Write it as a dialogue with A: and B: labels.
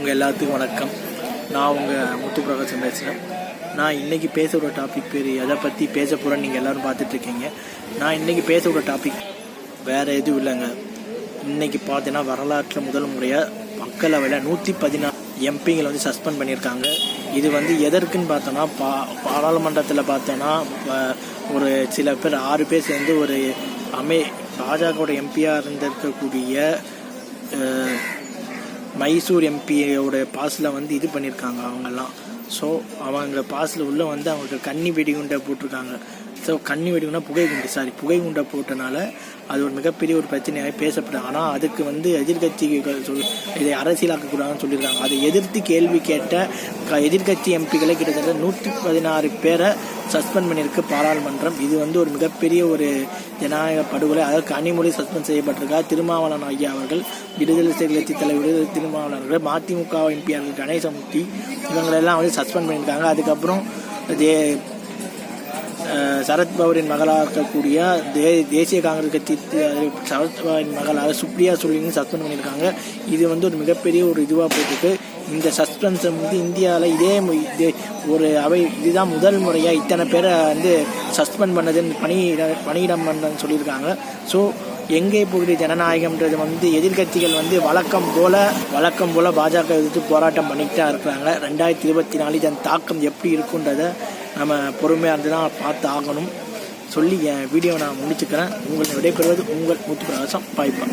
A: உங்கள் எல்லாத்துக்கும் வணக்கம். நான் உங்கள் முத்து பிரகாசம் பேசுகிறேன் நான் இன்றைக்கி பேச டாபிக் பேர் எதை பற்றி பேச போகிறேன்னு நீங்கள் எல்லோரும் பார்த்துட்ருக்கீங்க நான் இன்றைக்கி பேசுகிற டாபிக் வேறு எதுவும் இல்லைங்க. இன்றைக்கி பார்த்தீங்கன்னா வரலாற்றில் முதல் முறையாக மக்களவையில் நூற்றி பதினாறு எம்பிங்களை வந்து சஸ்பெண்ட் பண்ணியிருக்காங்க. இது வந்து எதற்குன்னு பார்த்தோன்னா பா பாராளுமன்றத்தில் பார்த்தோன்னா ஒரு சில பேர் ஆறு பேர் சேர்ந்து ஒரு அமே பாஜகவோட எம்பியாக இருந்திருக்கக்கூடிய மைசூர் எம்பியோட பாஸில் வந்து இது பண்ணியிருக்காங்க அவங்கெல்லாம். ஸோ அவங்க பாஸில் உள்ளே வந்து அவங்களுக்கு கன்னி வெடிகுண்டை போட்டிருக்காங்க. ஸோ கன்னி வெடிகுண்டா புகை குண்டு. சாரி புகை குண்டை போட்டனால அது ஒரு மிகப்பெரிய ஒரு பிரச்சனையாக பேசப்படுது ஆனால் அதுக்கு வந்து எதிர்கட்சிகள் சொல் இதை அரசியலாக்கக்கூடாதுன்னு சொல்லியிருக்காங்க. அதை எதிர்த்து கேள்வி கேட்ட எதிர்கட்சி எதிர்க்கட்சி எம்பிகளை கிட்டத்தட்ட நூற்றி பதினாறு பேரை சஸ்பெண்ட் பண்ணியிருக்கு பாராளுமன்றம். இது வந்து ஒரு மிகப்பெரிய ஒரு ஜனநாயக படுகொலை. அதாவது கனிமொழி சஸ்பெண்ட் செய்யப்பட்டிருக்கா? திருமாவளவன் ஐயா அவர்கள் விடுதலை சிறுத்தை தலைவர் விடுதலை திருமாவளவன் அவர்கள் மதிமுக எம்பியார்கள் கணேசமூர்த்தி இவங்களெல்லாம் வந்து சஸ்பெண்ட் பண்ணியிருக்காங்க. அதுக்கப்புறம் தே சரத்பவரின் மகளாக இருக்கக்கூடிய தே தேசிய காங்கிரஸ் கட்சி சரத்பவரின் மகளாக சுப்ரியா சொல்லின்னு சஸ்பெண்ட் பண்ணியிருக்காங்க. இது வந்து ஒரு மிகப்பெரிய ஒரு இதுவாக போயிருக்கு இந்த சஸ்பென்ஷன் வந்து இந்தியாவில் இதே இது ஒரு அவை இதுதான் முதல் முறையாக இத்தனை பேரை வந்து சஸ்பெண்ட் பண்ணதுன்னு பணியிட பணியிடம் பண்ணதுன்னு சொல்லியிருக்காங்க. ஸோ எங்கே போகுது ஜனநாயகம்ன்றது வந்து எதிர்க்கட்சிகள் வந்து வழக்கம் போல வழக்கம் போல பாஜக எதிர்த்து போராட்டம் பண்ணிட்டு தான் இருக்கிறாங்க ரெண்டாயிரத்தி இருபத்தி நாலு இதன் தாக்கம் எப்படி இருக்குன்றதை நம்ம பொறுமையாக இருந்து தான் பார்த்து ஆகணும். சொல்லி என் வீடியோவை நான் முடிச்சுக்கிறேன். உங்களுக்கு விடைபெறுவது உங்கள் முத்து பிரகாசம் பாய்ப்பா